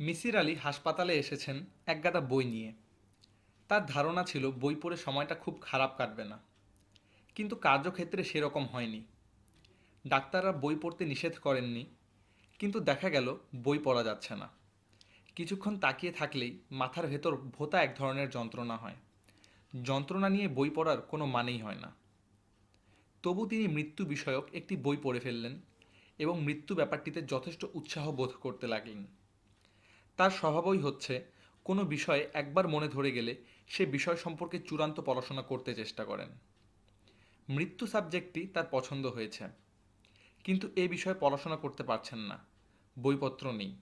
মিসির আলি হাসপাতালে এসেছেন একগাদা বই নিয়ে। তার ধারণা ছিল বই পড়ে সময়টা খুব খারাপ কাটবে না। কিন্তু কার্যক্ষেত্রে সেরকম হয়নি। ডাক্তাররা বই পড়তে নিষেধ করেননি, কিন্তু দেখা গেল বই পড়া যাচ্ছে না। কিছুক্ষণ তাকিয়ে থাকলেই মাথার ভেতর ভোতা এক ধরনের যন্ত্রণা হয়। যন্ত্রণা নিয়ে বই পড়ার কোনো মানেই হয় না। তবু তিনি মৃত্যু বিষয়ক একটি বই পড়ে ফেললেন এবং মৃত্যু ব্যাপারটিতে যথেষ্ট উৎসাহ বোধ করতে লাগলেন। তার স্বভাবই হচ্ছে, কোনো বিষয়ে একবার মনে ধরে গেলে সে বিষয় সম্পর্কে চূড়ান্ত পড়াশোনা করতে চেষ্টা করেন। মৃত্যু সাবজেক্টটি তার পছন্দ হয়েছে। কিন্তু এ বিষয়ে পড়াশোনা করতে পারছেন না। বইপত্র নেই।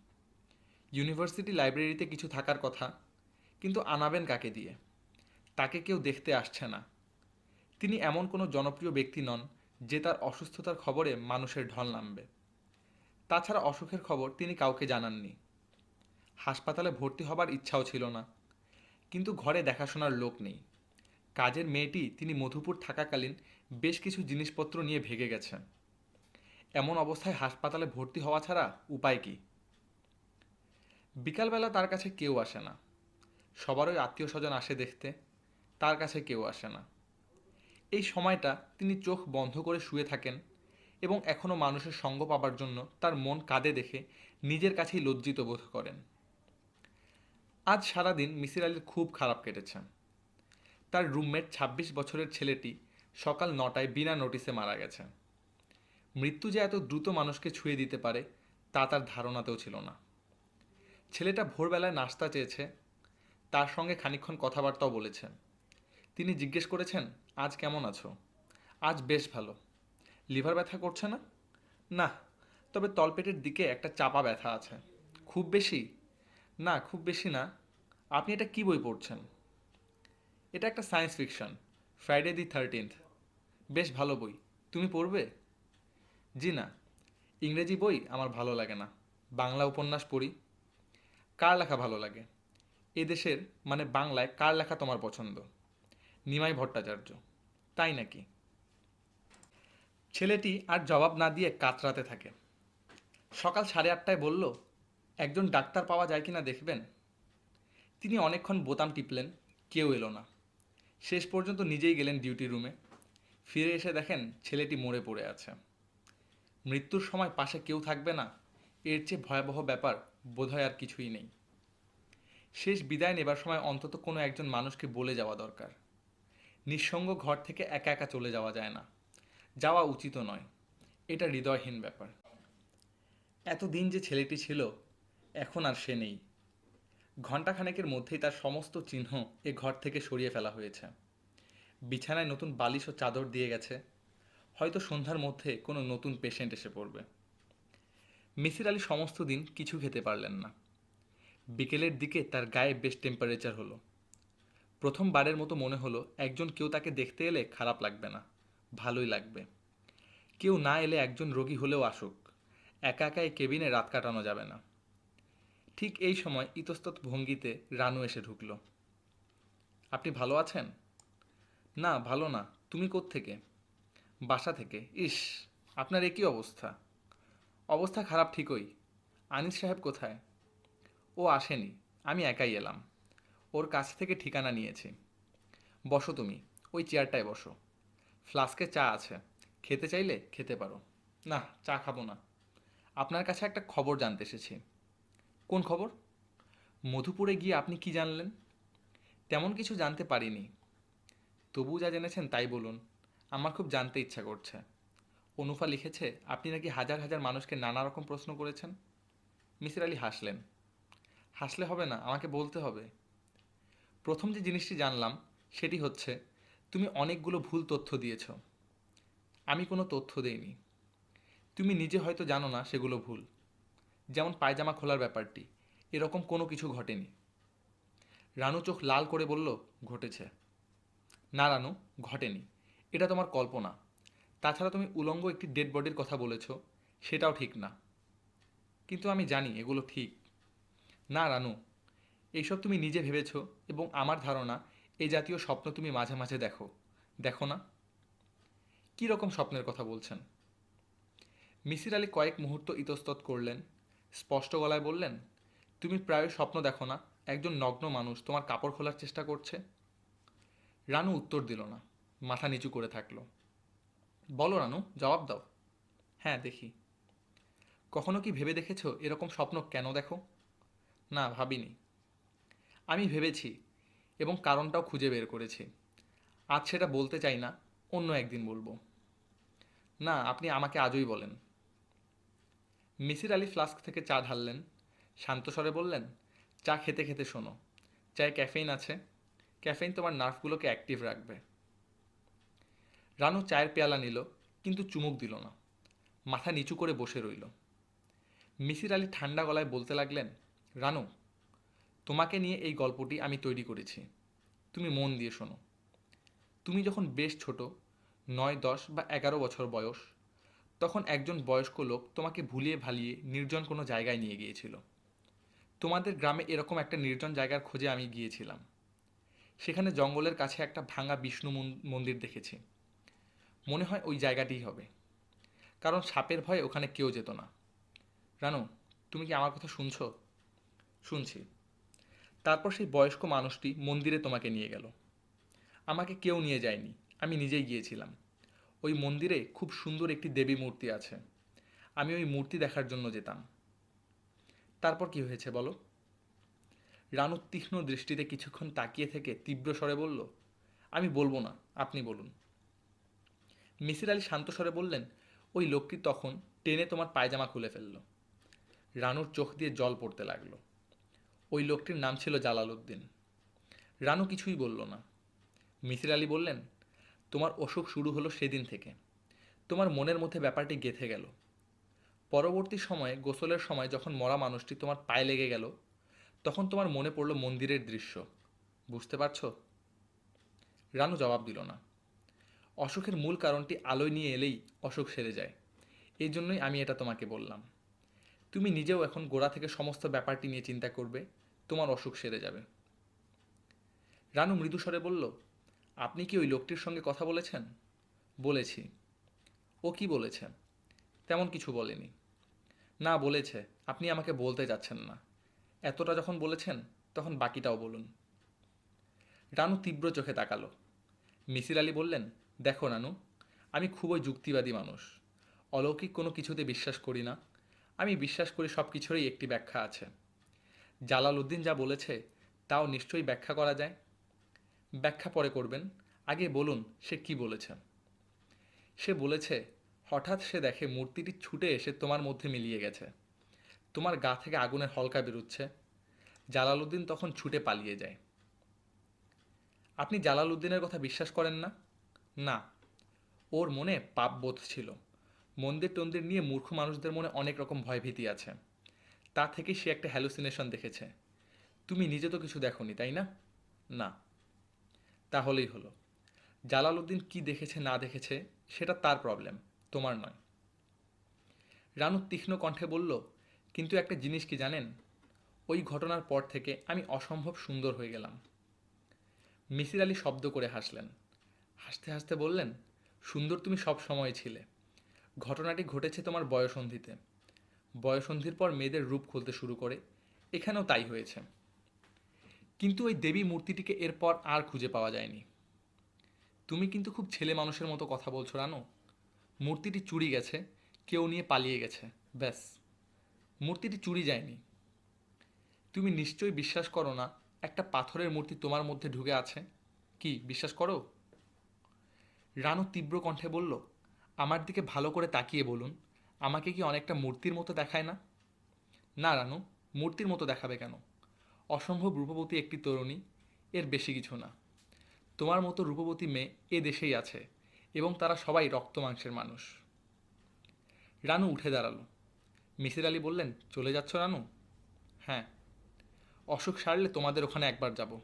ইউনিভার্সিটি লাইব্রেরিতে কিছু থাকার কথা, কিন্তু আনাবেন কাকে দিয়ে? তাকে কেউ দেখতে আসছে না। তিনি এমন কোনো জনপ্রিয় ব্যক্তি নন যে তার অসুস্থতার খবরে মানুষের ঢল নামবে। তাছাড়া অসুখের খবর তিনি কাউকে জানাননি। হাসপাতালে ভর্তি হবার ইচ্ছাও ছিল না। কিন্তু ঘরে দেখাশোনার লোক নেই। কাজের মেয়েটি তিনি মধুপুর থাকাকালীন বেশ কিছু জিনিসপত্র নিয়ে ভেগে গেছেন। এমন অবস্থায় হাসপাতালে ভর্তি হওয়া ছাড়া উপায় কি? বিকালবেলা তার কাছে কেউ আসে না। সবারই আত্মীয় স্বজন আসে দেখতে, তার কাছে কেউ আসে না। এই সময়টা তিনি চোখ বন্ধ করে শুয়ে থাকেন এবং এখনও মানুষের সঙ্গ পাবার জন্য তার মন কাঁদে দেখে নিজের কাছেই লজ্জিত বোধ করেন। আজ সারাদিন মিসির আলীর খুব খারাপ কেটেছে। তার রুমমেট ২৬ বছরের ছেলেটি সকাল নটায় বিনা নোটিসে মারা গেছে। মৃত্যু যে এত দ্রুত মানুষকে ছুঁয়ে দিতে পারে, তা তার ধারণাতেও ছিল না। ছেলেটা ভোরবেলায় নাস্তা চেয়েছে, তার সঙ্গে খানিকক্ষণ কথাবার্তাও বলেছে। তিনি জিজ্ঞেস করেছেন, আজ কেমন আছো? আজ বেশ ভালো। লিভার ব্যথা করছে না? না, তবে তলপেটের দিকে একটা চাপা ব্যথা আছে। খুব বেশি না, খুব বেশি না। আপনি এটা কি বই পড়ছেন? এটা একটা science fiction Friday the thirteenth বেশ ভালো বই। তুমি পড়বে? জি না। ইংরেজি বই আমার ভালো লাগে না। বাংলা উপন্যাস পড়ি। কার লেখা ভালো লাগে? এদেশের মানে বাংলায় কার লেখা তোমার পছন্দ? নিমাই ভট্টাচার্য। তাই নাকি? ছেলেটি আর জবাব না দিয়ে কাতরাতে থাকে। সকাল সাড়ে আটটায় বলল একজন ডাক্তার পাওয়া যায় কিনা দেখবেন? তিনি অনেকক্ষণ বোতাম টিপলেন, কেউ এলো না। শেষ পর্যন্ত নিজেই গেলেন ডিউটি রুমে। ফিরে এসে দেখেন ছেলেটি মরে পড়ে আছে। মৃত্যুর সময় পাশে কেউ থাকবে না? এর চেয়ে ভয়াবহ ব্যাপার বোধহয় আর কিছুই নেই। শেষ বিদায় নেবার সময় অন্তত কোনো একজন মানুষকে বলে যাওয়া দরকার। নিঃসঙ্গ ঘর থেকে একা একা চলে যাওয়া যায় না। যাওয়া উচিত নয়। এটা হৃদয়হীন ব্যাপার। এতদিন যে ছেলেটি ছিল এখন আর সে নেই। ঘণ্টাখানেকের মধ্যেই তার সমস্ত চিহ্ন এ ঘর থেকে সরিয়ে ফেলা হয়েছে। বিছানায় নতুন বালিশ ও চাদর দিয়ে গেছে। হয়তো সন্ধ্যার মধ্যে কোনো নতুন পেশেন্ট এসে পড়বে। মিসির আলী সমস্ত দিন কিছু খেতে পারলেন না। বিকেলের দিকে তার গায়ে বেশ টেম্পারেচার হলো। প্রথমবারের মতো মনে হলো একজন কেউ তাকে দেখতে এলে খারাপ লাগবে না, ভালোই লাগবে। কেউ না এলে একজন রোগী হলেও আসুক। একা একা এই কেবিনে রাত কাটানো যাবে না। ঠিক এই সময় ইতস্তত ভঙ্গিতে রানু এসে ঢুকল। আপনি ভালো আছেন? না, ভালো না। তুমি থেকে বাসা থেকে। ইস, আপনার একই অবস্থা? অবস্থা খারাপ ঠিকই। আনিস সাহেব কোথায়? ও আসেনি। আমি একাই এলাম। ওর কাছ থেকে ঠিকানা নিয়েছি। বসো তুমি, ওই চেয়ারটায় বসো। ফ্লাস্কে চা আছে। খেতে চাইলে খেতে পারো। না, চা খাব না। আপনার কাছে একটা খবর জানতে এসেছি। কোন খবর? মধুপুরে গিয়ে আপনি কি জানলেন? তেমন কিছু জানতে পারিনি। তবু যা জেনেছেন তাই বলুন। আমার খুব জানতে ইচ্ছা করছে। অনুফা লিখেছে, আপনি নাকি হাজার হাজার মানুষকে নানা রকম প্রশ্ন করেছেন? মিসির আলী হাসলেন। হাসলে হবে না, আমাকে বলতে হবে। প্রথম যে জিনিসটি জানলাম, সেটি হচ্ছে, তুমি অনেকগুলো ভুল তথ্য দিয়েছ। আমি কোনো তথ্য দেইনি। তুমি নিজে হয়তো জানো না সেগুলো ভুল। যেমন পায়জামা খোলার ব্যাপারটি, এরকম কোনো কিছু ঘটেনি। রানু চোখ লাল করে বলল, ঘটেছে। না রানু, ঘটেনি। এটা তোমার কল্পনা। তাছাড়া তুমি উলঙ্গ একটি ডেড বডির কথা বলেছ, সেটাও ঠিক না। কিন্তু আমি জানি এগুলো ঠিক। না রানু, এইসব তুমি নিজে ভেবেছ এবং আমার ধারণা এই জাতীয় স্বপ্ন তুমি মাঝে মাঝে দেখো। দেখো না? কী রকম স্বপ্নের কথা বলছেন? মিসির আলী কয়েক মুহূর্ত ইতস্তত করলেন স্পষ্ট গলায় বললেন, তুমি প্রায় স্বপ্ন দেখো না, একজন নগ্ন মানুষ তোমার কাপড় খোলার চেষ্টা করছে? রানু উত্তর দিল না, মাথা নিচু করে থাকল। বলো রানু, জবাব দাও। হ্যাঁ দেখি। কখনো কি ভেবে দেখেছ এরকম স্বপ্ন কেন দেখো? না, ভাবিনি। আমি ভেবেছি এবং কারণটাও খুঁজে বের করেছি। আজ সেটা বলতে চাই না, অন্য একদিন বলব। না, আপনি আমাকে আজই বলেন। মিসির আলি ফ্লাস্ক থেকে চা ঢাললেন। শান্ত স্বরে বললেন, চা খেতে খেতে শোনো। চায়ে ক্যাফেইন আছে। ক্যাফেইন তোমার নার্ভগুলোকে অ্যাক্টিভ রাখবে। রানু চায়ের পেয়ালা নিল, কিন্তু চুমুক দিল না। মাথা নিচু করে বসে রইল। মিসির আলি ঠান্ডা গলায় বলতে লাগলেন, রানু, তোমাকে নিয়ে এই গল্পটি আমি তৈরি করেছি। তুমি মন দিয়ে শোনো। তুমি যখন বেশ ছোট, নয়, দশ বা এগারো বছর বয়স তখন একজন বয়স্ক লোক তোমাকে ভুলিয়ে ভালিয়ে নির্জন কোনো জায়গায় নিয়ে গিয়েছিল। তোমাদের গ্রামে এরকম একটা নির্জন জায়গার খোঁজে আমি গিয়েছিলাম। সেখানে জঙ্গলের কাছে একটা ভাঙা বিষ্ণু মন- মন্দির দেখেছি। মনে হয় ওই জায়গাটিই হবে। কারণ সাপের ভয়ে ওখানে কেউ যেত না। রানু, তুমি কি আমার কথা শুনছো? শুনছি। তারপর সেই বয়স্ক মানুষটি মন্দিরে তোমাকে নিয়ে গেল। আমাকে কেউ নিয়ে যায়নি। আমি নিজেই গিয়েছিলাম। ওই মন্দিরে খুব সুন্দর একটি দেবী মূর্তি আছে। আমি ওই মূর্তি দেখার জন্য যেতাম। তারপর কি হয়েছে বলো? রানু তীক্ষ্ণ দৃষ্টিতে কিছুক্ষণ তাকিয়ে থেকে তীব্র স্বরে বলল, আমি বলব না, আপনি বলুন। মিসির আলী শান্ত স্বরে বললেন, ওই লোকটি তখন টেনে তোমার পায়জামা খুলে ফেলল। রানুর চোখ দিয়ে জল পড়তে লাগল। ওই লোকটির নাম ছিল জালালউদ্দিন রানু কিছুই বলল না। মিসির আলী বললেন তোমার অসুখ শুরু হলো সেদিন থেকে। তোমার মনের মধ্যে ব্যাপারটি গেঁথে গেল। পরবর্তী সময়ে, গোসলের সময় যখন মরা মানুষটি তোমার পায়ে লেগে গেল, তখন তোমার মনে পড়ল মন্দিরের দৃশ্য। বুঝতে পারছ? রানু জবাব দিল না। অসুখের মূল কারণটি আলোয় নিয়ে এলেই অসুখ সেরে যায়। এই জন্যই আমি এটা তোমাকে বললাম। তুমি নিজেও এখন গোড়া থেকে সমস্ত ব্যাপারটি নিয়ে চিন্তা করবে, তোমার অসুখ সেরে যাবে। রানু মৃদুস্বরে বলল আপনি কি ওই লোকটির সঙ্গে কথা বলেছেন? বলেছি। ও কি বলেছে? তেমন কিছু বলেনি। না, বলেছে। আপনি আমাকে বলতে যাচ্ছেন না। এতটা যখন বলেছেন, তখন বাকিটাও বলুন। রানু তীব্র চোখে তাকালো। মিসির আলী বললেন, দেখো রানু, আমি খুবই যুক্তিবাদী মানুষ। অলৌকিক কোনো কিছুতে বিশ্বাস করি না। আমি বিশ্বাস করি সব কিছুরই একটি ব্যাখ্যা আছে। জালাল উদ্দিন যা বলেছে, তাও নিশ্চয়ই ব্যাখ্যা করা যায়। ব্যাখ্যা পরে করবেন। আগে বলুন সে কি বলেছে। সে বলেছে, হঠাৎ সে দেখে মূর্তিটি ছুটে এসে তোমার মধ্যে মিলিয়ে গেছে। তোমার গা থেকে আগুনের হলকা বেরোচ্ছে। জালালউদ্দিন তখন ছুটে পালিয়ে যায়। আপনি জালালউদ্দিনের কথা বিশ্বাস করেন না? না। ওর মনে পাপবোধ ছিল। মন্দির টন্দির নিয়ে মূর্খ মানুষদের মনে অনেক রকম ভয়ভীতি আছে। তা থেকে সে একটা হ্যালুসিনেশন দেখেছে। তুমি নিজে তো কিছু দেখোনি, তাই না? না। তাহলেই হলো। জালালউদ্দিন কি দেখেছে, না দেখেছে, সেটা তার প্রবলেম তোমার নয়। রানু তীক্ষ্ণ কণ্ঠে বলল, কিন্তু একটা জিনিস কি জানেন? ওই ঘটনার পর থেকে আমি অসম্ভব সুন্দর হয়ে গেলাম। মিসির আলী শব্দ করে হাসলেন। হাসতে হাসতে বললেন, সুন্দর তুমি সব সময় ছিলে। ঘটনাটি ঘটেছে তোমার বয়সন্ধিতে। বয়সন্ধির পর মেয়েদের রূপ খুলতে শুরু করে। এখানেও তাই হয়েছে। কিন্তু ওই দেবী মূর্তিটিকে এরপর আর খুঁজে পাওয়া যায়নি। তুমি কিন্তু খুব ছেলে মানুষের মতো কথা বলছো, রানো। মূর্তিটি চুরি গেছে, কেউ নিয়ে পালিয়ে গেছে, ব্যাস। মূর্তিটি চুরি যায়নি। তুমি নিশ্চয়ই বিশ্বাস করো না, একটা পাথরের মূর্তি তোমার মধ্যে ঢুকে আছে? কি, বিশ্বাস করো? রানু তীব্র কণ্ঠে বলল, আমার দিকে ভালো করে তাকিয়ে বলুন, আমাকে কি অনেকটা মূর্তির মতো দেখায় না? না, রানু, মূর্তির মতো দেখাবে কেন? অসম্ভব রূপবতী একটি তরুণী, এর বেশি কিছু না। তোমার মতো রূপবতী মেয়ে এ দেশেই আছে এবং তারা সবাই রক্ত মাংসের মানুষ। রানু উঠে দাঁড়াল। মিসির আলী বললেন, চলে যাচ্ছ রানু? হ্যাঁ। অসুখ সারলে তোমাদের ওখানে একবার যাব।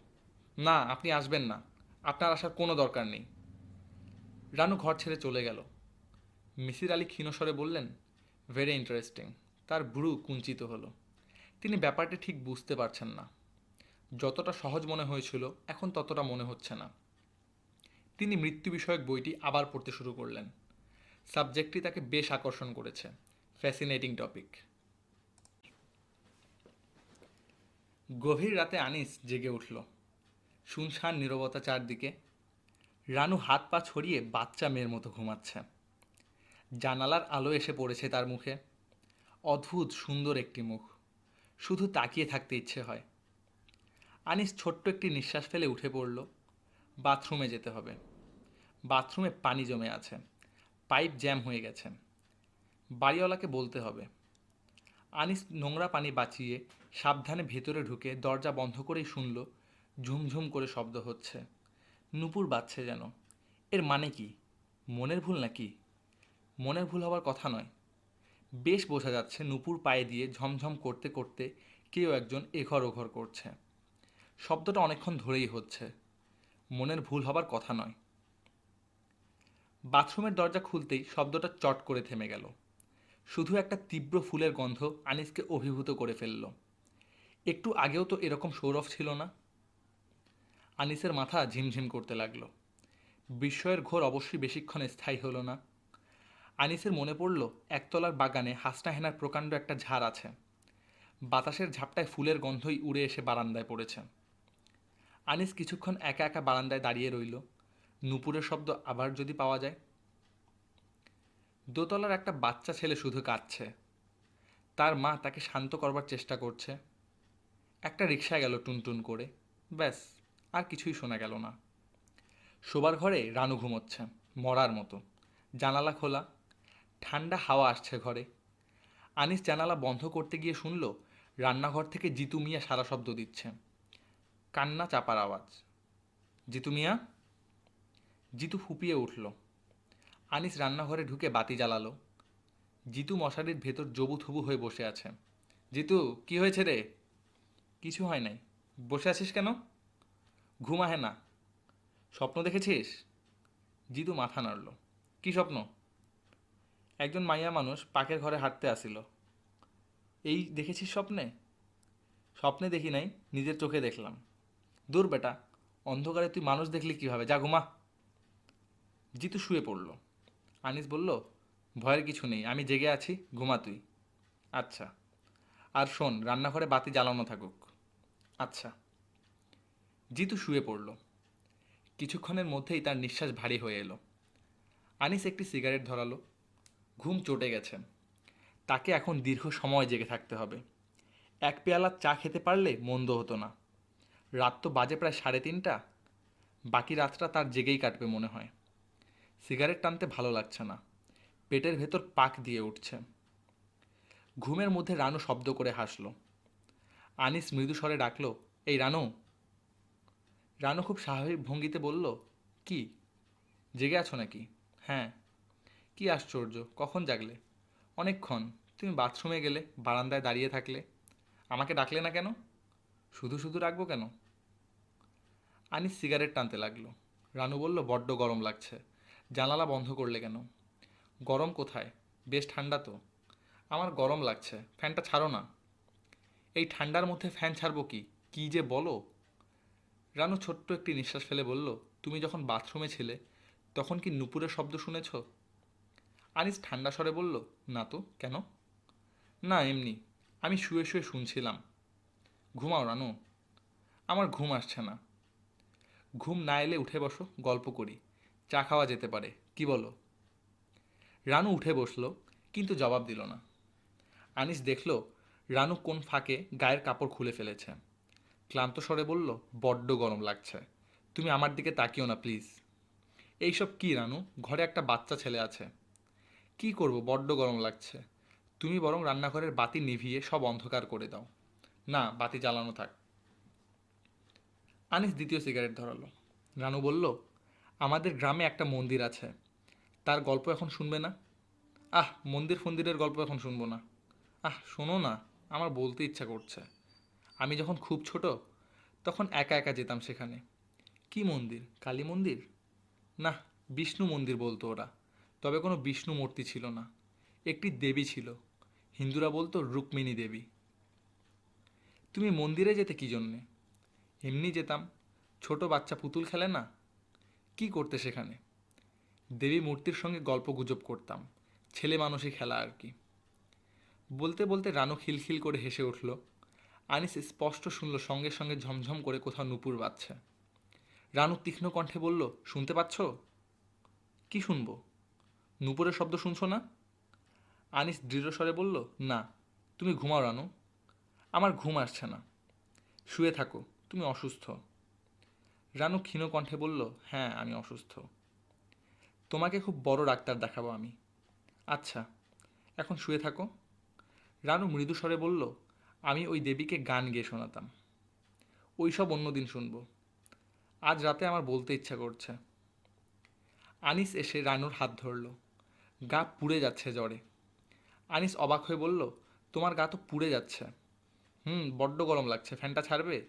না, আপনি আসবেন না। আপনার আসার কোনো দরকার নেই। রানু ঘর ছেড়ে চলে গেল। মিসির আলী ক্ষীণস্বরে বললেন ভেরি ইন্টারেস্টিং তার ব্রু কুঞ্চিত হলো। তিনি ব্যাপারটি ঠিক বুঝতে পারছেন না। যতটা সহজ মনে হয়েছিল, এখন ততটা মনে হচ্ছে না। তিনি মৃত্যু বিষয়ক বইটি আবার পড়তে শুরু করলেন। সাবজেক্টটি তাকে বেশ আকর্ষণ করেছে। ফ্যাসিনেটিং টপিক গভীর রাতে আনিস জেগে উঠল। শুনশান নীরবতা চারদিকে। রানু হাত পা ছড়িয়ে বাচ্চা মেয়ের মতো ঘুমাচ্ছে। জানালার আলো এসে পড়েছে তার মুখে। অদ্ভুত সুন্দর একটি মুখ। শুধু তাকিয়ে থাকতে ইচ্ছে হয়। আনিস ছোট্ট একটি নিঃশ্বাস ফেলে উঠে পড়ল, বাথরুমে যেতে হবে। বাথরুমে পানি জমে আছে, পাইপ জ্যাম হয়ে গেছে। বাড়িওয়ালাকে বলতে হবে। আনিস নোংরা পানি বাঁচিয়ে সাবধানে ভেতরে ঢুকে দরজা বন্ধ করেই শুনল, ঝুমঝুম করে শব্দ হচ্ছে। নুপুর বাজছে যেন। এর মানে কি? মনের ভুল নাকি? মনের ভুল হবার কথা নয়। বেশ বোঝা যাচ্ছে নূপুর পায়ে দিয়ে ঝমঝম করতে করতে কেউ একজন এঘর ওঘর করছে। শব্দটা অনেকক্ষণ ধরেই হচ্ছে। মনের ভুল হবার কথা নয়। বাথরুমের দরজা খুলতেই শব্দটা চট করে থেমে গেল। শুধু একটা তীব্র ফুলের গন্ধ আনিসকে অভিভূত করে ফেলল। একটু আগেও তো এরকম সৌরভ ছিল না? আনিসের মাথা ঝিমঝিম করতে লাগল। বিস্ময়ের ঘোর অবশ্যই বেশিক্ষণ স্থায়ী হলো না। আনিসের মনে পড়ল, একতলার বাগানে হাসনা হেনার প্রকাণ্ড একটা ঝাড় আছে। বাতাসের ঝাপটায় ফুলের গন্ধই উড়ে এসে বারান্দায় পড়েছে। আনিস কিছুক্ষণ একা একা বারান্দায় দাঁড়িয়ে রইল। নুপুরের শব্দ আবার যদি পাওয়া যায়? দোতলার একটা বাচ্চা ছেলে শুধু কাঁদছে। তার মা তাকে শান্ত করবার চেষ্টা করছে। একটা রিক্সা গেল টুনটুন করে। ব্যাস, আর কিছুই শোনা গেল না। শোবার ঘরে রানু ঘুমোচ্ছে, মরার মতো। জানালা খোলা ঠান্ডা হাওয়া আসছে ঘরে। আনিস জানালা বন্ধ করতে গিয়ে শুনল, রান্নাঘর থেকে জিতু মিয়া সারা শব্দ দিচ্ছে। কান্না চাপার আওয়াজ। জিতু মিয়া? জিতু ফুপিয়ে উঠল। আনিস রান্নাঘরে ঢুকে বাতি জ্বালালো। জিতু মশারির ভেতর জবু থবু হয়ে বসে আছে। জিতু, কি হয়েছে রে? কিছু হয় নাই। বসে আছিস কেন? ঘুম আহে না। স্বপ্ন দেখেছিস? জিতু মাথা নাড়ল। কি স্বপ্ন? একজন মাইয়া মানুষ পাকের ঘরে হাঁটতে আসিল। এই দেখেছিস স্বপ্নে? স্বপ্নে দেখি নাই, নিজের চোখে দেখলাম। দূর বেটা, অন্ধকারে তুই মানুষ দেখলি কীভাবে? যা ঘুমা। জিতু শুয়ে পড়ল। আনিস বলল, ভয়ের কিছু নেই, আমি জেগে আছি, ঘুমা তুই। আচ্ছা আর শোন, রান্নাঘরে বাতি জ্বালানো থাকুক। আচ্ছা। জিতু শুয়ে পড়ল। কিছুক্ষণের মধ্যেই তার নিঃশ্বাস ভারী হয়ে এলো। আনিস একটি সিগারেট ধরালো। ঘুম চটে গেছে। তাকে এখন দীর্ঘ সময় জেগে থাকতে হবে। এক পেয়ালা চা খেতে পারলে মন্দ হতো না। রাত তো বাজে প্রায় সাড়ে তিনটা। বাকি রাতটা তার জেগেই কাটবে মনে হয়। সিগারেট টানতে ভালো লাগছে না। পেটের ভেতর পাক দিয়ে উঠছে। ঘুমের মধ্যে রানু শব্দ করে হাসল। আনিস মৃদু স্বরে ডাকলো, এই রানু! রানু খুব স্বাভাবিক ভঙ্গিতে বলল, কি? জেগে আছো নাকি? হ্যাঁ। কি আশ্চর্য, কখন জাগলে? অনেকক্ষণ। তুমি বাথরুমে গেলে, বারান্দায় দাঁড়িয়ে থাকলে। আমাকে ডাকলে না কেন? শুধু শুধু রাখব কেন? আনিস সিগারেট টানতে লাগল। রানু বলল, বড্ড গরম লাগছে। জানালা বন্ধ করলে কেন? গরম কোথায়? বেশ ঠান্ডা তো। আমার গরম লাগছে, ফ্যানটা ছাড়ো না। এই ঠান্ডার মধ্যে ফ্যান ছাড়বো কি? কী যে বলো? রানু ছোট্ট একটি নিঃশ্বাস ফেলে বলল, তুমি যখন বাথরুমে ছিলে, তখন কি নুপুরের শব্দ শুনেছ? আনিস ঠান্ডা স্বরে বলল, না তো, কেন? না, এমনি। আমি শুয়ে শুয়ে শুনছিলাম। ঘুমাও, রানু। আমার ঘুম আসছে না। ঘুম না এলে উঠে বসো, গল্প করি। চা খাওয়া যেতে পারে, কি বলো? রানু উঠে বসল, কিন্তু জবাব দিল না। আনিস দেখল, রানু কোন ফাঁকে গায়ের কাপড় খুলে ফেলেছে। ক্লান্ত স্বরে বলল, বড্ড গরম লাগছে। তুমি আমার দিকে তাকিও না, প্লিজ। এইসব কি, রানু? ঘরে একটা বাচ্চা ছেলে আছে। কি করব? বড্ড গরম লাগছে। তুমি বরং রান্নাঘরের বাতি নিভিয়ে সব অন্ধকার করে দাও। না, বাতি জ্বালানো থাক। আনিস দ্বিতীয় সিগারেট ধরালো। রানু বলল, আমাদের গ্রামে একটা মন্দির আছে। তার গল্প এখন শুনবে না? আহ, মন্দির ফন্দিরের গল্প এখন শুনব না। আহ, শোনো না, আমার বলতে ইচ্ছা করছে। আমি যখন খুব ছোট, তখন একা একা যেতাম সেখানে। কি মন্দির? কালী মন্দির? না বিষ্ণু মন্দির বলতো ওরা। তবে কোনো বিষ্ণু মূর্তি ছিল না। একটি দেবী ছিল। হিন্দুরা বলতো রুক্মিণী দেবী। তুমি মন্দিরে যেতে কী জন্যে? এমনি যেতাম। ছোট বাচ্চা পুতুল খেলে না? কি করতে সেখানে? দেবী মূর্তির সঙ্গে গল্প গুজব করতাম। ছেলে মানুষই খেলা আর কি। বলতে বলতে রানু খিলখিল করে হেসে উঠল। আনিস স্পষ্ট শুনল, সঙ্গে সঙ্গে ঝমঝম করে কোথাও নুপুর বাজছে। রানু তীক্ষ্ণ কণ্ঠে বলল, শুনতে পাচ্ছ? কি শুনব? নুপুরের শব্দ শুনছো না? আনিস দৃঢ় স্বরে বলল, না, তুমি ঘুমাও রানু। আমার ঘুম আসছে না। শুয়ে থাকো, তুমি অসুস্থ। রানু ক্ষীণ কণ্ঠে বলল হ্যাঁ আমি অসুস্থ। তোমাকে খুব বড় ডাক্তার দেখাবো আমি। আচ্ছা এখন শুয়ে থাকো। রানু মৃদু স্বরে বলল, আমি ওই দেবীকে গান গেয়ে শোনাতাম। ওই সব অন্যদিন শুনব। আজ রাতে আমার বলতে ইচ্ছা করছে। আনিস এসে রানুর হাত ধরল। গা পুড়ে যাচ্ছে জ্বরে। আনিস অবাক হয়ে বলল, তোমার গা তো পুড়ে যাচ্ছে। হুম, বড্ড গরম লাগছে। ফ্যানটা ছাড়বে?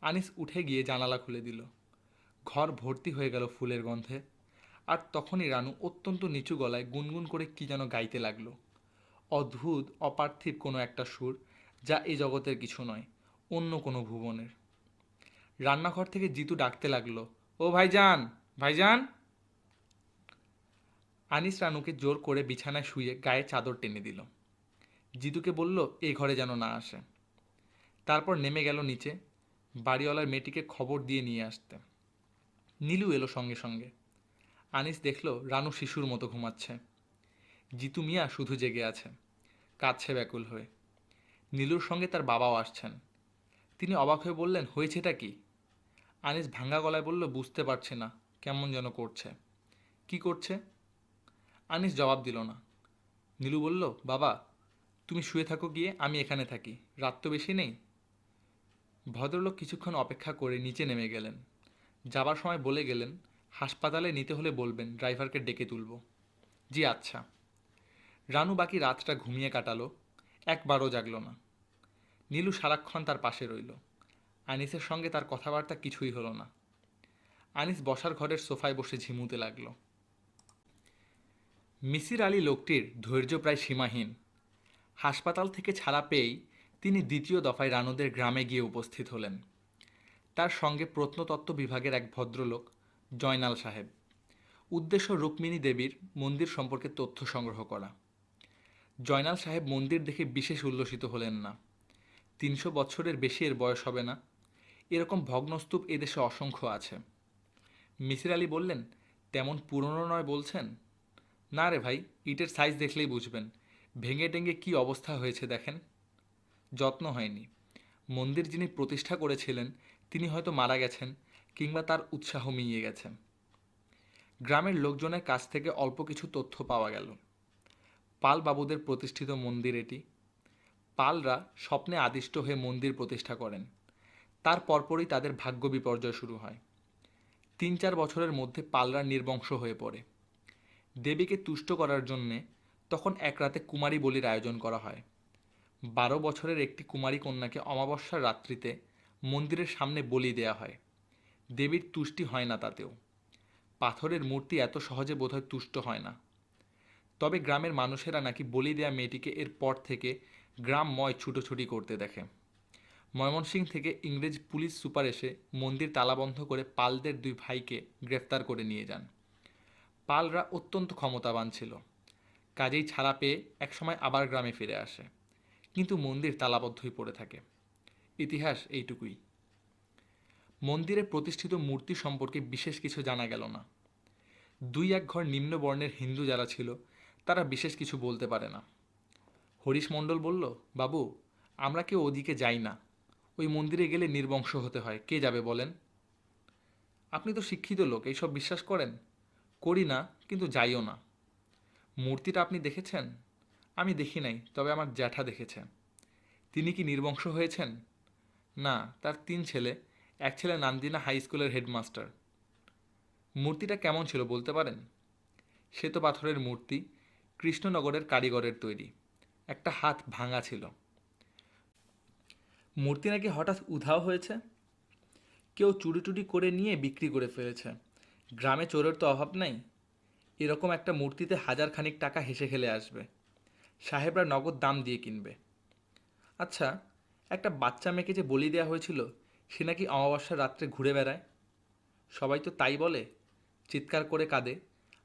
আনিস উঠে গিয়ে জানালা খুলে দিল। ঘর ভর্তি হয়ে গেল ফুলের গন্ধে। আর তখনই রানু অত্যন্ত নিচু গলায় গুনগুন করে কি যেন গাইতে লাগল। অদ্ভুত, অপার্থিব কোনো একটা সুর, যা এই জগতের কিছু নয়, অন্য কোনো ভুবনের। রান্নাঘর থেকে জিতু ডাকতে লাগল, ও ভাইজান ভাইজান? আনিস রানুকে জোর করে বিছানায় শুয়ে গায়ে চাদর টেনে দিল। জিতুকে বলল এই ঘরে যেন না আসে। তারপর নেমে গেল নিচে, বাড়িওয়ালার মেয়েটিকে খবর দিয়ে নিয়ে আসতে। নীলু এলো সঙ্গে সঙ্গে। আনিস দেখল, রানু শিশুর মতো ঘুমাচ্ছে। জিতু মিয়া শুধু জেগে আছে, কাঁদছে ব্যাকুল হয়ে। নীলুর সঙ্গে তার বাবাও আসছেন। তিনি অবাক হয়ে বললেন, হয়েছেটা কি? আনিস ভাঙ্গা গলায় বলল, বুঝতে পারছে না, কেমন যেন করছে। কি করছে? আনিস জবাব দিল না। নীলু বলল, বাবা, তুমি শুয়ে থাকো গিয়ে, আমি এখানে থাকি। রাত তো বেশি নেই। ভদ্রলোক কিছুক্ষণ অপেক্ষা করে নিচে নেমে গেলেন। যাবার সময় বলে গেলেন, হাসপাতালে নিতে হলে বলবেন, ড্রাইভারকে ডেকে তুলব। জি আচ্ছা। রানু বাকি রাতটা ঘুমিয়ে কাটালো, একবারও জাগলো না। নীলু সারাক্ষণ তার পাশে রইল। আনিসের সঙ্গে তার কথাবার্তা কিছুই হলো না। আনিস বসার ঘরের সোফায় বসে ঝিমুতে লাগল। মিসির আলী লোকটির ধৈর্য প্রায় সীমাহীন। হাসপাতাল থেকে ছাড়া পেয়েই তিনি দ্বিতীয় দফায় রানুদের গ্রামে গিয়ে উপস্থিত হলেন। তার সঙ্গে প্রত্নতত্ত্ব বিভাগের এক ভদ্রলোক, জয়নাল সাহেব। উদ্দেশ্য রুক্মিণী দেবীর মন্দির সম্পর্কে তথ্য সংগ্রহ করা। জয়নাল সাহেব মন্দির দেখে বিশেষ উল্লসিত হলেন না। তিনশো বছরের বেশি এর বয়স হবে না। এরকম ভগ্নস্তূপ এদেশে অসংখ্য আছে। মিসির আলী বললেন, তেমন পুরনো নয় বলছেন? না রে ভাই, ইটের সাইজ দেখলেই বুঝবেন। ভেঙে টেঙে কী অবস্থা হয়েছে দেখেন? যত্ন হয়নি। মন্দির যিনি প্রতিষ্ঠা করেছিলেন, তিনি হয়তো মারা গেছেন কিংবা তার উৎসাহ মিইয়ে গেছে। গ্রামের লোকজনের কাছ থেকে অল্প কিছু তথ্য পাওয়া গেল। পাল বাবুদের প্রতিষ্ঠিত মন্দির এটি। পালরা স্বপ্নে আদিষ্ট হয়ে মন্দির প্রতিষ্ঠা করেন। তার পরপরই তাদের ভাগ্য বিপর্যয় শুরু হয়। তিন চার বছরের মধ্যে পালরা নির্বংশ হয়ে পড়ে। দেবীকে তুষ্ট করার জন্যে তখন এক রাতে কুমারী বলির আয়োজন করা হয়। বারো বছরের একটি কুমারী কন্যাকে অমাবস্যার রাত্রিতে মন্দিরের সামনে বলি দেয়া হয়। দেবীর তুষ্টি হয় না তাতেও। পাথরের মূর্তি এত সহজে বোধহয় তুষ্ট হয় না। তবে গ্রামের মানুষেরা নাকি বলি দেয়া মেয়েটিকে এর পর থেকে গ্রামময় ছুটোছুটি করতে দেখে। ময়মনসিং থেকে ইংরেজ পুলিশ সুপার এসে মন্দির তালাবন্ধ করে পালদের দুই ভাইকে গ্রেফতার করে নিয়ে যান। পালরা অত্যন্ত ক্ষমতাবান ছিল। কাজেই ছাড়া পেয়ে একসময় আবার গ্রামে ফিরে আসে। কিন্তু মন্দির তালাবদ্ধই পড়ে থাকে। ইতিহাস এইটুকুই। মন্দিরে প্রতিষ্ঠিত মূর্তি সম্পর্কে বিশেষ কিছু জানা গেল না। দুই এক ঘর নিম্ন বর্ণের হিন্দু যারা ছিল, তারা বিশেষ কিছু বলতে পারে না। হরিশ মণ্ডল বলল, বাবু, আমরা কেউ ওদিকে যাই না। ওই মন্দিরে গেলে নির্বংশ হতে হয়। কে যাবে বলেন? আপনি তো শিক্ষিত লোক, এইসব বিশ্বাস করেন? করি না, কিন্তু যাইও না। মূর্তিটা আপনি দেখেছেন? আমি দেখি নাই, তবে আমার জ্যাঠা দেখেছে তিনি কি নির্বংশ হয়েছেন? না, তার তিন ছেলে, এক ছেলে নান্দিনা হাই স্কুলের হেডমাস্টার। মূর্তিটা কেমন ছিল বলতে পারেন? শ্বেত পাথরের মূর্তি, কৃষ্ণনগরের কারিগরের তৈরি। একটা হাত ভাঙা ছিল। মূর্তি নাকি হঠাৎ উধাও হয়েছে? কেউ চুরি টুরি করে নিয়ে বিক্রি করে ফেলেছে। গ্রামে চোরের তো অভাব নাই। এরকম একটা মূর্তিতে হাজার খানিক টাকা হেসে খেলে আসবে। সাহেবরা নগদ দাম দিয়ে কিনবে। আচ্ছা একটা বাচ্চা মেয়েকে যে বলি দেওয়া হয়েছিল, সে নাকি অমাবস্যার রাত্রে ঘুরে বেড়ায়? সবাই তো তাই বলে, চিৎকার করে কাঁদে।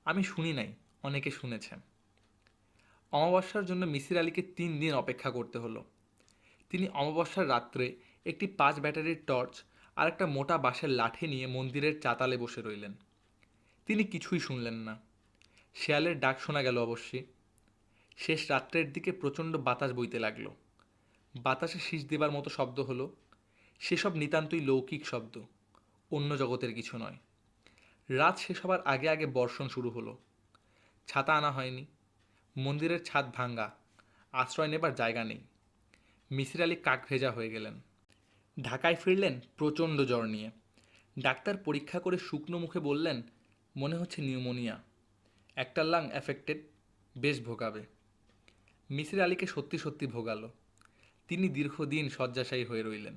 আমি শুনি নাই, অনেকে শুনেছেন। অমাবস্যার জন্য মিসির আলীকে তিন দিন অপেক্ষা করতে হলো। তিনি অমাবস্যার রাত্রে একটি পাঁচ ব্যাটারির টর্চ আর একটা মোটা বাঁশের লাঠি নিয়ে মন্দিরের চাতালে বসে রইলেন। তিনি কিছুই শুনলেন না। শেয়ালের ডাক শোনা গেল অবশ্যই শেষ রাত্রের দিকে প্রচণ্ড বাতাস বইতে লাগল। বাতাসে শীষ দেবার মতো শব্দ হলো। সেসব নিতান্তই লৌকিক শব্দ, অন্য জগতের কিছু নয়। রাত শেষ হবার আগে আগে বর্ষণ শুরু হলো। ছাতা আনা হয়নি। মন্দিরের ছাদ ভাঙ্গা। আশ্রয় নেবার জায়গা নেই। মিসির আলী কাক ভেজা হয়ে গেলেন। ঢাকায় ফিরলেন প্রচণ্ড জ্বর নিয়ে। ডাক্তার পরীক্ষা করে শুকনো মুখে বললেন মনে হচ্ছে নিউমোনিয়া। একটা লাং অ্যাফেক্টেড বেশ ভোগাবে। মিসির আলীকে সত্যি সত্যি ভোগালো। তিনি দীর্ঘদিন শয্যাশায়ী হয়ে রইলেন।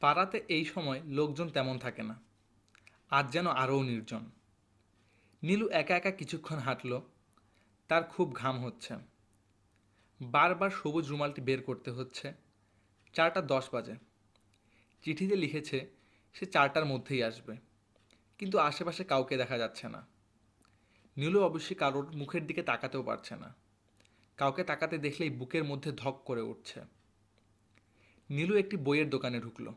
পাড়াতে এই সময় লোকজন তেমন থাকে না। আজ যেন আরও নির্জন। নীলু একা একা কিছুক্ষণ হাঁটল। তার খুব ঘাম হচ্ছে। বারবার সবুজ রুমালটি বের করতে হচ্ছে। চারটা দশ বাজে। চিঠিতে লিখেছে, সে চারটার মধ্যেই আসবে। কিন্তু আশেপাশে কাউকে দেখা যাচ্ছে না। নীলু অবশ্যই কারোর মুখের দিকে তাকাতেও পারছে না। কাউকে তাকাতে দেখলেই বুকের মধ্যে ধক করে উঠছে। নীলু একটি বইয়ের দোকানে ঢুকলো।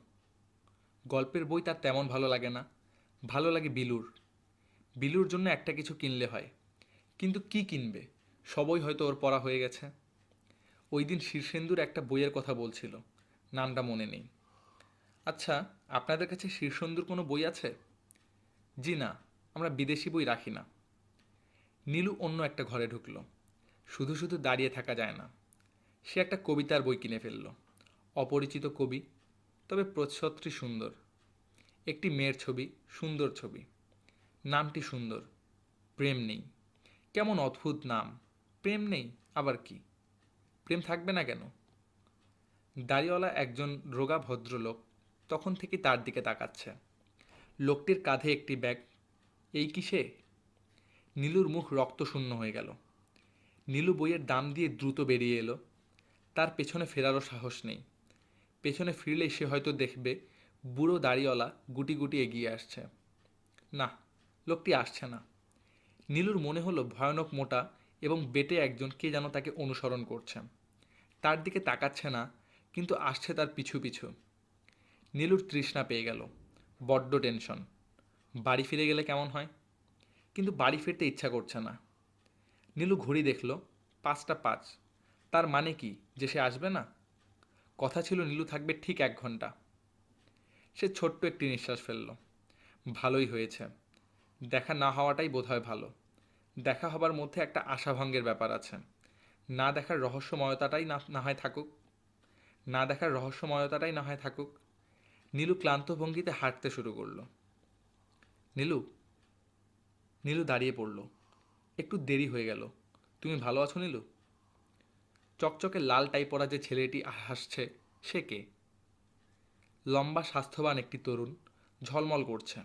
গল্পের বই তার তেমন ভালো লাগে না। ভালো লাগে বিলুর। বিলুর জন্য একটা কিছু কিনলে হয়। কিন্তু কি কিনবে? সবই হয়তো ওর পড়া হয়ে গেছে। ওই দিন শীর্ষেন্দুর একটা বইয়ের কথা বলছিল। নামটা মনে নেই। আচ্ছা আপনাদের কাছে শীর্ষন্দুর কোনো বই আছে? জি না, আমরা বিদেশি বই রাখি না। নীলু অন্য একটা ঘরে ঢুকল। শুধু শুধু দাঁড়িয়ে থাকা যায় না। সে একটা কবিতার বই কিনে ফেলল। অপরিচিত কবি, তবে প্রচ্ছদটি সুন্দর। একটি মেয়ের ছবি, সুন্দর ছবি। নামটি সুন্দর। প্রেম নেই। কেমন অদ্ভুত নাম। প্রেম নেই, আবার কি? প্রেম থাকবে না কেন? দাড়িওয়ালা একজন রোগা ভদ্রলোক তখন থেকে তার দিকে তাকাচ্ছে। লোকটির কাঁধে একটি ব্যাগ। এই কি সে? নীলুর মুখ রক্তশূন্য হয়ে গেল। নীলু বইয়ের দাম দিয়ে দ্রুত বেরিয়ে এলো। তার পেছনে ফেরারও সাহস নেই। পেছনে ফিরলেই সে হয়তো দেখবে বুড়ো দাড়িওয়ালা গুটি গুটি এগিয়ে আসছে। না, লোকটি আসছে না। নীলুর মনে হলো ভয়ানক মোটা এবং বেটে একজন কে যেন তাকে অনুসরণ করছে। তার দিকে তাকাচ্ছে না কিন্তু আসছে তার পিছু পিছু। নীলুর তৃষ্ণা পেয়ে গেল, বড্ড টেনশন। বাড়ি ফিরে গেলে কেমন হয়? কিন্তু বাড়ি ফিরতে ইচ্ছা করছে না। নীলু ঘড়ি দেখল, পাঁচটা পাঁচ। তার মানে কি, যে সে আসবে না? কথা ছিল নীলু থাকবে ঠিক এক ঘণ্টা। সে ছোট্ট একটি নিঃশ্বাস ফেলল। ভালোই হয়েছে। দেখা না হওয়াটাই বোধহয় ভালো। দেখা হবার মধ্যে একটা আশাভঙ্গের ব্যাপার আছে। না দেখার রহস্যময়তাটাই না না হয় থাকুক। না দেখার রহস্যময়তাটাই না হয় থাকুক, নীলু ক্লান্ত ভঙ্গিতে হাঁটতে শুরু করল। নীলু নীলু দাঁড়িয়ে পড়ল। একটু দেরি হয়ে গেল। তুমি ভালো আছো নীলু? চকচকে লাল টাই পরা যে ছেলেটি হাসছে, সে কে? লম্বা স্বাস্থ্যবান একটি তরুণ ঝলমল করছে।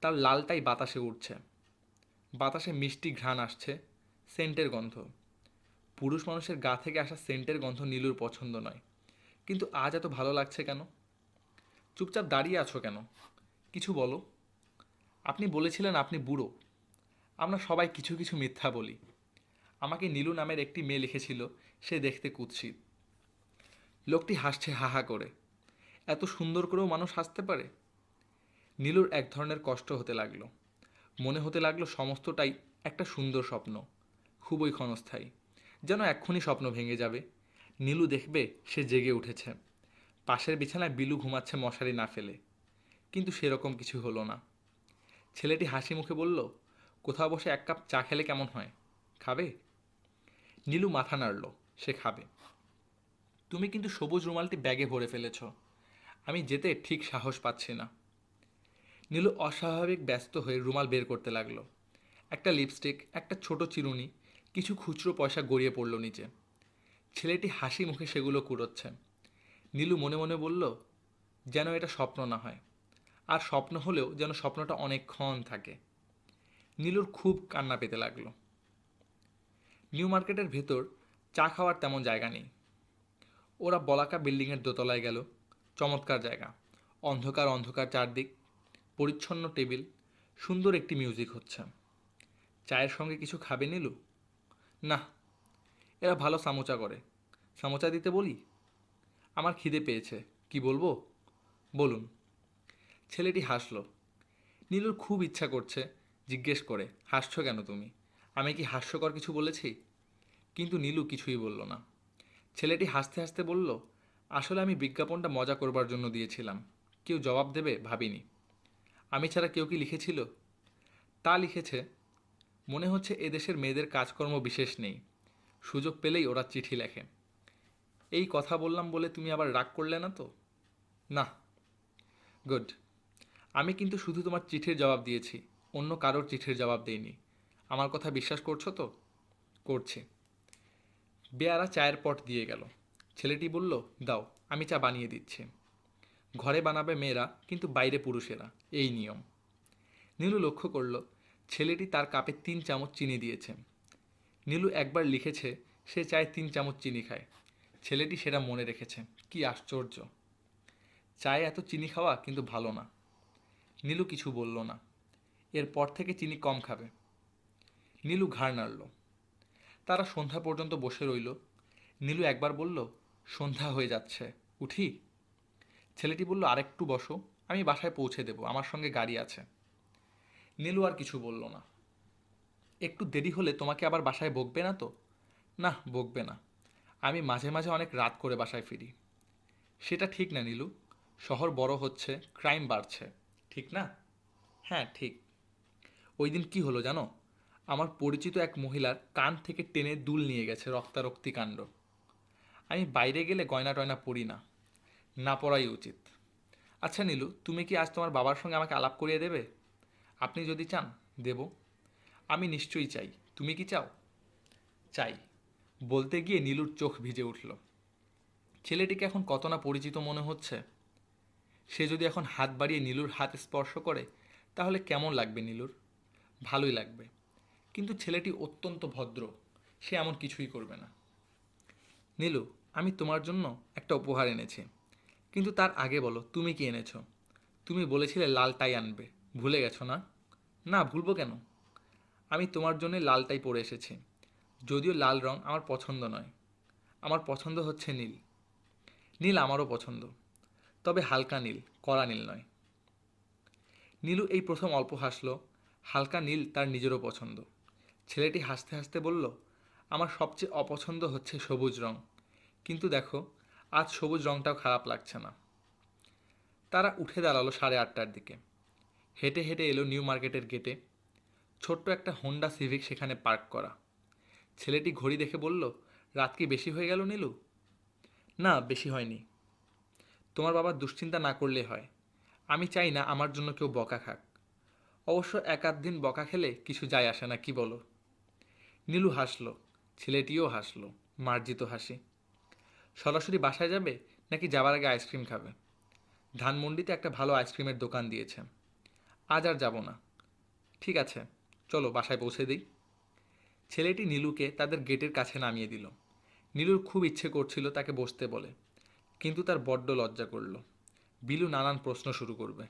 তার লালটাই বাতাসে উঠছে বাতাসে মিষ্টি ঘ্রাণ আসছে, সেন্টের গন্ধ। পুরুষ মানুষের গা থেকে আসা সেন্টের গন্ধ নীলুর পছন্দ নয়। কিন্তু আজ এত ভালো লাগছে কেন? চুপচাপ দাঁড়িয়ে আছো কেন? কিছু বলো। আপনি বলেছিলেন আপনি বুড়ো। আমরা সবাই কিছু কিছু মিথ্যা বলি। আমাকে নীলু নামের একটি মেয়ে লিখেছিল, সে দেখতে কুৎসিত। লোকটি হাসছে হাহা করে। এত সুন্দর করেও মানুষ হাসতে পারে? নীলুর এক ধরনের কষ্ট হতে লাগল। মনে হতে লাগল সমস্তটাই একটা সুন্দর স্বপ্ন, খুবই ক্ষণস্থায়ী, যেন এক্ষুনি স্বপ্ন ভেঙে যাবে। নীলু দেখবে সে জেগে উঠেছে। পাশের বিছানায় বিলু ঘুমাচ্ছে মশারি না ফেলে। কিন্তু সেরকম কিছু হলো না। ছেলেটি হাসি মুখে বলল, কোথাও বসে এক কাপ চা খেলে কেমন হয়? খাবে? নীলু মাথা নাড়ল, সে খাবে। তুমি কিন্তু সবুজ রুমালটি ব্যাগে ভরে ফেলেছ। আমি যেতে ঠিক সাহস পাচ্ছি না। নীলু অস্বাভাবিক ব্যস্ত হয়ে রুমাল বের করতে লাগল। একটা লিপস্টিক, একটা ছোট চিরুনি, কিছু খুচরো পয়সা গড়িয়ে পড়ল নিচে। ছেলেটি হাসি মুখে সেগুলো কুড়োচ্ছে। নীলু মনে মনে বলল, যেন এটা স্বপ্ন না হয়। আর স্বপ্ন হলেও যেন স্বপ্নটা অনেকক্ষণ থাকে। নীলুর খুব কান্না পেতে লাগল। নিউ মার্কেটের ভেতর চা খাওয়ার তেমন জায়গা নেই। ওরা বলাকা বিল্ডিংয়ের দোতলায় গেল। চমৎকার জায়গা। অন্ধকার অন্ধকার চারদিক। পরিচ্ছন্ন টেবিল। সুন্দর একটি মিউজিক হচ্ছে। চায়ের সঙ্গে কিছু খাবে নীলু? না এরা ভালো সামোচা করে। সামোচা দিতে বলি? আমার খিদে পেয়েছে। কি বলব? বলুন। ছেলেটি হাসল। নীলুর খুব ইচ্ছা করছে, জিজ্ঞেস করে, হাসছো কেন তুমি? আমি কি হাস্যকর কিছু বলেছি? কিন্তু নীলু কিছুই বলল না। ছেলেটি হাসতে হাসতে বলল, আসলে আমি বিজ্ঞাপনটা মজা করবার জন্য দিয়েছিলাম। কেউ জবাব দেবে? ভাবিনি। আমি ছাড়া কেউ কি লিখেছিল? তা লিখেছে। মনে হচ্ছে এদেশের মেয়েদের কাজকর্ম বিশেষ নেই। সুযোগ পেলেই ওরা চিঠি লেখে। এই কথা বললাম বলে তুমি আবার রাগ করলে না তো? না। গুড। আমি কিন্তু শুধু তোমার চিঠির জবাব দিয়েছি, অন্য কারোর চিঠির জবাব দেইনি। আমার কথা বিশ্বাস করছ তো? করছি। বেয়ারা চায়ের পট দিয়ে গেল। ছেলেটি বলল, দাও, আমি চা বানিয়ে দিচ্ছি। ঘরে বানাবে মেয়েরা, কিন্তু বাইরে পুরুষেরা। এই নিয়ম। নীলু লক্ষ্য করল, ছেলেটি তার কাপে তিন চামচ চিনি দিয়েছে। নীলু একবার লিখেছে, সে চায় তিন চামচ চিনি খায়। ছেলেটি সেটা মনে রেখেছে। কি আশ্চর্য। চায়ে এত চিনি খাওয়া কিন্তু ভালো না। নীলু কিছু বলল না। এরপর থেকে চিনি কম খাবে। নীলু ঘাড় নাড়ল। তারা সন্ধ্যা পর্যন্ত বসে রইল। নীলু একবার বলল, সন্ধ্যা হয়ে যাচ্ছে, উঠি? ছেলেটি বলল, আরেকটু বসো, আমি বাসায় পৌঁছে দেব, আমার সঙ্গে গাড়ি আছে। নীলু আর কিছু বলল না। একটু দেরি হলে তোমাকে আবার বাসায় বকবে না তো? না, বকবে না। আমি মাঝে মাঝে অনেক রাত করে বাসায় ফিরি। সেটা ঠিক না, নীলু। শহর বড় হচ্ছে ক্রাইম বাড়ছে। ঠিক না? হ্যাঁ ঠিক। ওই দিন কী হলো জানো? আমার পরিচিত এক মহিলার কান থেকে টেনে দুল নিয়ে গেছে রক্তারক্তি কাণ্ড। আমি বাইরে গেলে গয়না টয়না পরি না। না পড়াই উচিত। আচ্ছা নীলু, তুমি কি আজ তোমার বাবার সঙ্গে আমাকে আলাপ করিয়ে দেবে? আপনি যদি চান, দেব। আমি নিশ্চয়ই চাই। তুমি কি চাও? চাই। বলতে গিয়ে নীলুর চোখ ভিজে উঠল। ছেলেটিকে এখন কত না পরিচিত মনে হচ্ছে? সে যদি এখন হাত বাড়িয়ে নীলুর হাত স্পর্শ করে, তাহলে কেমন লাগবে নীলুর? ভালোই লাগবে। কিন্তু ছেলেটি অত্যন্ত ভদ্র। সে এমন কিছুই করবে না। নীলু, আমি তোমার জন্য একটা উপহার এনেছি। কিন্তু তার আগে বলো, তুমি কি এনেছো? তুমি বলেছিলে লাল টাই আনবে। ভুলে গেছো না? না, ভুলবো কেন? আমি তোমার জন্য লালটাই পরে এসেছি। যদিও লাল রং আমার পছন্দ নয়। আমার পছন্দ হচ্ছে নীল। নীল আমারও পছন্দ। তবে হালকা নীল, কড়া নীল নয়। নীলু এই প্রথম অল্প হাসল। হালকা নীল তার নিজেরও পছন্দ। ছেলেটি হাসতে হাসতে বলল, আমার সবচেয়ে অপছন্দ হচ্ছে সবুজ রং। কিন্তু দেখো, আজ সবুজ রংটাও খারাপ লাগছে না। তারা উঠে দাঁড়াল সাড়ে আটটার দিকে। হেঁটে হেঁটে এলো নিউ মার্কেটের গেটে। ছোট্ট একটা হোন্ডা সিভিক সেখানে পার্ক করা। ছেলেটি ঘড়ি দেখে বলল, রাত কি বেশি হয়ে গেল নীলু? না, বেশি হয়নি। তোমার বাবা দুশ্চিন্তা না করলে হয়। আমি চাই না আমার জন্য কেউ বকা খাক। অবশ্য এক আধ দিন বকা খেলে কিছু যায় আসে না, কি বলো? নীলু হাসলো, ছেলেটিও হাসলো, মার্জিত হাসি। সরাসরি বাসায় যাবে নাকি যাবার আগে আইসক্রিম খাবে? ধানমন্ডিতে একটা ভালো আইসক্রিমের দোকান দিয়েছে। আজ আর যাব না। ঠিক আছে। চলো বাসায় পৌঁছে দিই। ছেলেটি নীলুকে তাদের গেটের কাছে নামিয়ে দিল। নীলুর খুব ইচ্ছে করছিল তাকে বসতে বলে, কিন্তু তার বড্ড লজ্জা করল। বিলু নানান প্রশ্ন শুরু করবে।